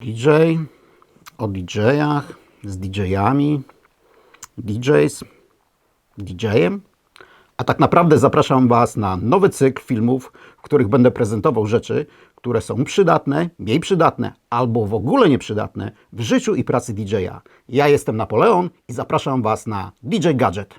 DJ, o DJ-ach, z DJ-ami, DJs, DJ-em. A tak naprawdę zapraszam Was na nowy cykl filmów, w których będę prezentował rzeczy, które są przydatne, mniej przydatne albo w ogóle nieprzydatne w życiu i pracy DJ-a. Ja jestem Napoleon i zapraszam Was na DJ Gadget.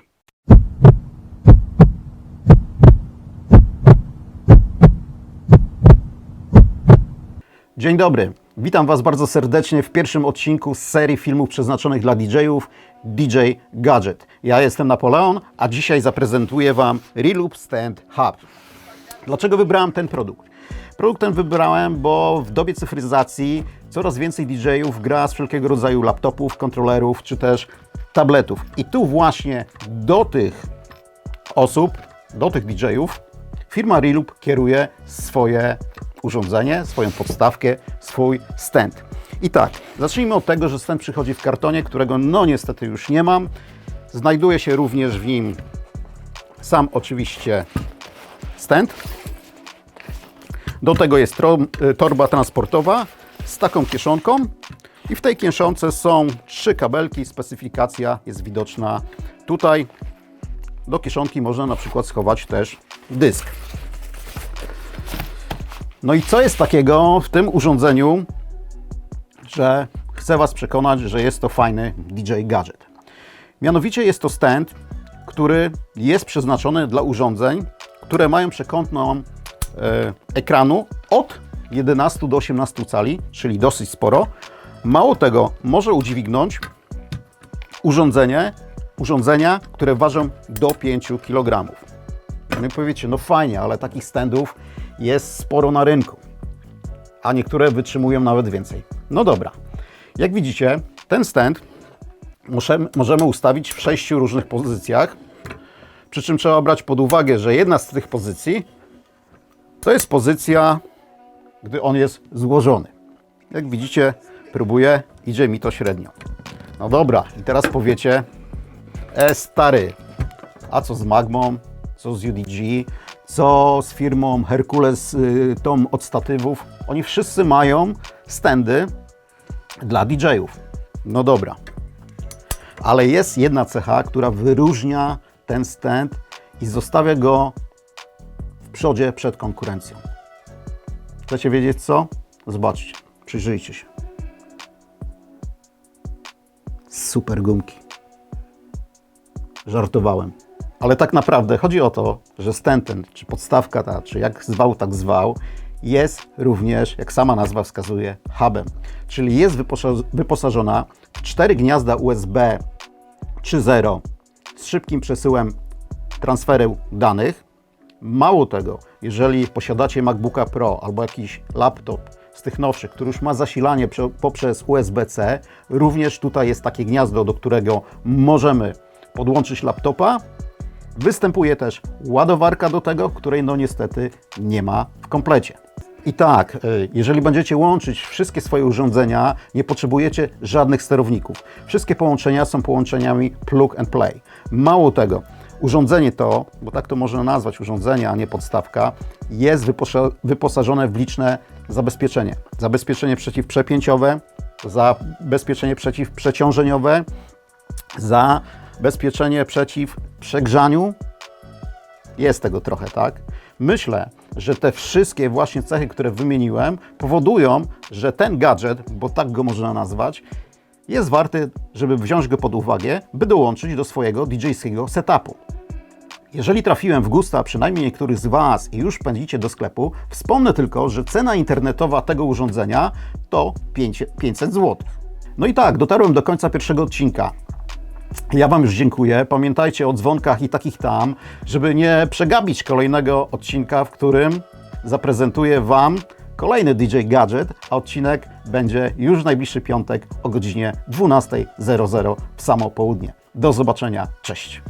Dzień dobry. Witam Was bardzo serdecznie w pierwszym odcinku z serii filmów przeznaczonych dla DJ-ów DJ Gadget. Ja jestem Napoleon, a dzisiaj zaprezentuję Wam Reloop Stand Hub. Dlaczego wybrałem ten produkt? Produkt ten wybrałem, bo w dobie cyfryzacji coraz więcej DJ-ów gra z wszelkiego rodzaju laptopów, kontrolerów czy też tabletów. I tu właśnie do tych osób, do tych DJ-ów, firma Reloop kieruje swoje urządzenie, swoją podstawkę, swój stand. I tak, zacznijmy od tego, że stand przychodzi w kartonie, którego no niestety już nie mam. Znajduje się również w nim sam oczywiście stand. Do tego jest y, torba transportowa z taką kieszonką i w tej kieszonce są trzy kabelki, specyfikacja jest widoczna tutaj. Do kieszonki można na przykład schować też dysk. No i co jest takiego w tym urządzeniu, że chcę Was przekonać, że jest to fajny DJ gadżet? Mianowicie jest to stand, który jest przeznaczony dla urządzeń, które mają przekątną e, ekranu od 11 do 18 cali, czyli dosyć sporo. Mało tego, może udźwignąć urządzenie, urządzenia, które ważą do 5 kg. No i powiecie, no fajnie, ale takich standów jest sporo na rynku, a niektóre wytrzymują nawet więcej. No dobra, jak widzicie, ten stand możemy, ustawić w sześciu różnych pozycjach, przy czym trzeba brać pod uwagę, że jedna z tych pozycji to jest pozycja, gdy on jest złożony. Jak widzicie, próbuję, idzie mi to średnio. No dobra, i teraz powiecie, e stary, a co z Magmą, co z UDG, co z firmą Herkules, y, tą od statywów. Oni wszyscy mają standy dla DJ-ów. No dobra. Ale jest jedna cecha, która wyróżnia ten stand i zostawia go w przodzie przed konkurencją. Chcecie wiedzieć co? Zobaczcie, przyjrzyjcie się. Super gumki. Żartowałem. Ale tak naprawdę chodzi o to, że stand ten, czy podstawka ta, czy jak zwał, tak zwał, jest również, jak sama nazwa wskazuje, hubem. Czyli jest wyposa- wyposażona w cztery gniazda USB 3.0 z szybkim przesyłem transferu danych. Mało tego, jeżeli posiadacie MacBooka Pro albo jakiś laptop z tych nowszych, który już ma zasilanie prze- poprzez USB-C, również tutaj jest takie gniazdo, do którego możemy podłączyć laptopa. Występuje też ładowarka do tego, której no niestety nie ma w komplecie. I tak, y, jeżeli będziecie łączyć wszystkie swoje urządzenia, nie potrzebujecie żadnych sterowników. Wszystkie połączenia są połączeniami plug and play. Mało tego, urządzenie to, bo tak to można nazwać urządzenie, a nie podstawka, jest wyposa- wyposażone w liczne zabezpieczenie. Zabezpieczenie przeciwprzepięciowe, zabezpieczenie przeciwprzeciążeniowe, za bezpieczenie przeciw przegrzaniu. Jest tego trochę, tak? Myślę, że te wszystkie właśnie cechy, które wymieniłem, powodują, że ten gadżet, bo tak go można nazwać, jest warty, żeby wziąć go pod uwagę, by dołączyć do swojego DJ-skiego setupu. Jeżeli trafiłem w gusta przynajmniej niektórych z Was i już pędzicie do sklepu, wspomnę tylko, że cena internetowa tego urządzenia to 5 500 zł. No i tak, dotarłem do końca pierwszego odcinka. Ja Wam już dziękuję. Pamiętajcie o dzwonkach i takich tam, żeby nie przegapić kolejnego odcinka, w którym zaprezentuję Wam kolejny DJ Gadget, a odcinek będzie już w najbliższy piątek o godzinie 12.00 w samo południe. Do zobaczenia. Cześć.